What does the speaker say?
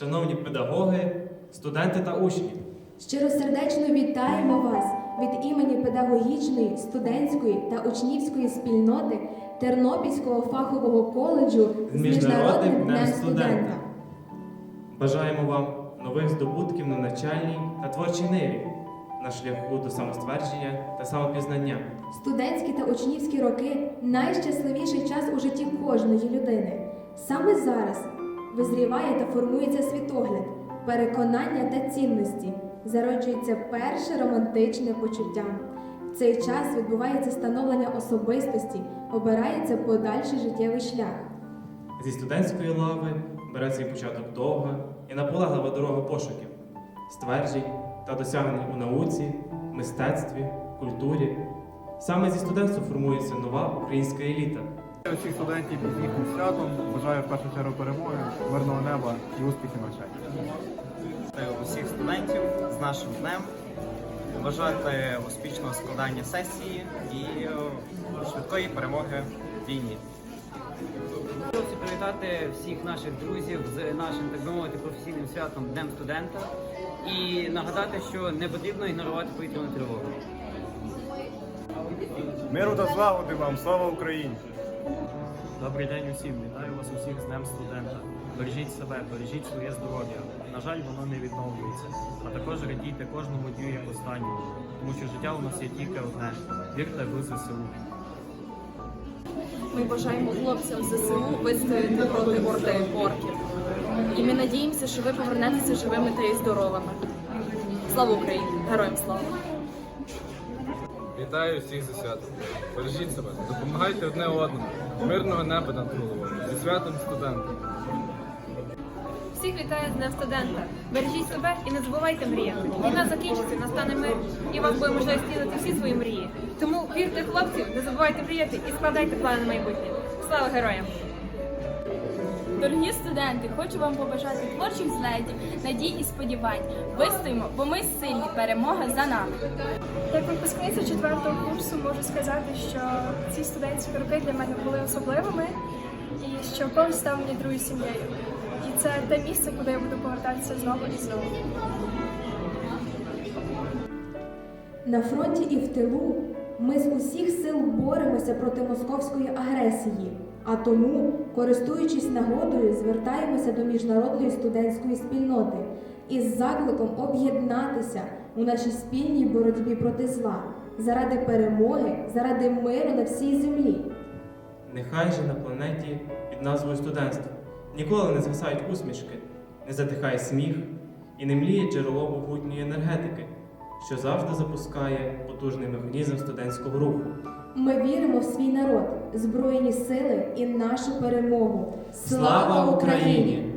шановні педагоги, студенти та учні. Щиросердечно вітаємо вас від імені педагогічної, студентської та учнівської спільноти Тернопільського фахового коледжу з Міжнародним днем студента. Бажаємо вам нових здобутків на навчальній та творчій ниві на шляху до самоствердження та самопізнання. Студентські та учнівські роки найщасливіший час у житті кожної людини. Саме зараз визріває та формується світогляд, переконання та цінності, зароджується перше романтичне почуття. В цей час відбувається становлення особистості, обирається подальший життєвий шлях. Зі студентської лави бере свій початок довга і наполеглива дорога пошуків, стверджень та досягнень у науці, мистецтві, культурі. Саме зі студентства формується нова українська еліта. Усіх студентів з їхнім святом бажаю в першу чергу перемоги, мирного неба і успіхів навчання. Усіх студентів з нашим днем. Бажати успішного складання сесії і е, швидкої перемоги в війні. Хочу привітати всіх наших друзів з нашим, так би мовити, професійним святом Днем студента і нагадати, що не потрібно ігнорувати повітряну тривогу. Миру та злагоди вам, слава Україні! Добрий день усім, вітаю вас усіх з Днем студента. Бережіть себе, бережіть своє здоров'я. На жаль, воно не відновлюється. А також радійте кожному дню як останньому, тому що життя у нас є тільки одне. Вірте в ЗСУ. Ми бажаємо хлопцям ЗСУ вистояти проти орди орків. І ми надіємося, що ви повернетеся живими та і здоровими. Слава Україні! Героям слава! Вітаю всіх за святом. Бережіть себе, допомагайте одне одному. Мирного неба над головою. Зі святом студента. Всіх вітаю з Днем студента. Бережіть себе і не забувайте мріяти. Війна закінчиться, настане мир, і вам буде можливість стілити всі свої мрії. Тому вірте хлопців, не забувайте мріяти і складайте плани на майбутнє. Слава героям! Дорогі студенти, хочу вам побажати творчих злетів, надій і сподівань. Вистоїмо, бо ми сильні. Перемога за нами. Як випускниця четвертого курсу можу сказати, що ці студентські роки для мене були особливими і що коледж став мені другою сім'єю. І це те місце, куди я буду повертатися знову і знову. На фронті і в тилу ми з усіх сил боремося проти московської агресії, а тому, користуючись нагодою, звертаємося до міжнародної студентської спільноти із закликом об'єднатися у нашій спільній боротьбі проти зла заради перемоги, заради миру на всій землі. Нехай же на планеті під назвою студентство ніколи не згасають усмішки, не затихає сміх і не мліє джерело могутньої енергетики, що завжди запускає потужний механізм студентського руху. Ми віримо в свій народ, збройні сили і нашу перемогу. Слава Україні!